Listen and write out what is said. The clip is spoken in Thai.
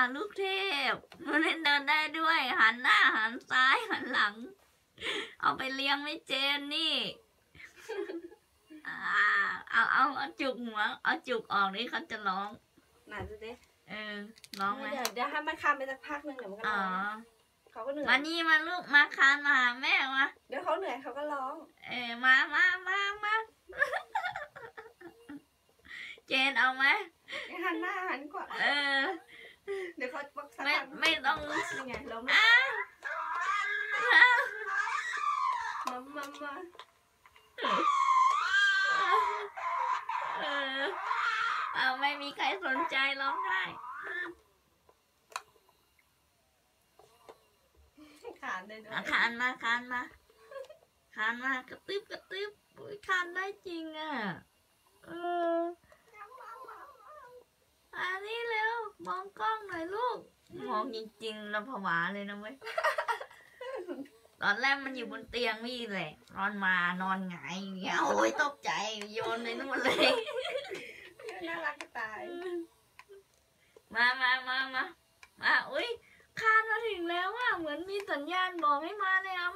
ค่ะลูกเทพมันเดินได้ด้วย หันหน้าหันซ้ายหันหลัง เอาไปเลี้ยงไม่เจนนี่อ่าเอาเอาเอาจุกหัวเอาจุกออกนี่เขาจะร้องไหนดูดิเออร้องไหมเดี๋ยวเดี๋ยวให้มันคามไปสักพักหนึ่งเดี๋ยวมันก็อ๋อร้องเขาก็เหนื่อยมานี่มาลูกมาคานมาหาแม่มาเดี๋ยวเขาเหนื่อยเขาก็ร้อง เออมามามามาเจนเอาไหมหันหน้าหันกว่าเออ เดี๋ยวเขาบอกสักไม่พักไม่ต้องนี่ไงล้มอ้ามามามาเออเอาไม่มีใครสนใจร้องไห้ขานเลยด้วยอะคานมาคานมาคานมากระตึบกระตึบอุ้ยคานได้จริงอะ เอออันนี้เร็ว มองกล้องหน่อยลูก มองจริงๆเราผวาเลยนะเว้ย ตอนแรกมันอยู่บนเตียงพี่แหละนอนมานอนหงายอย่างเงี้ยโอ้ยตกใจโยนไปนู่นเลย น่ารักจะตาย มามามามามาอุ้ยคานมาถึงแล้วอะเหมือนมีสัญญาณบอกให้มาแล้ว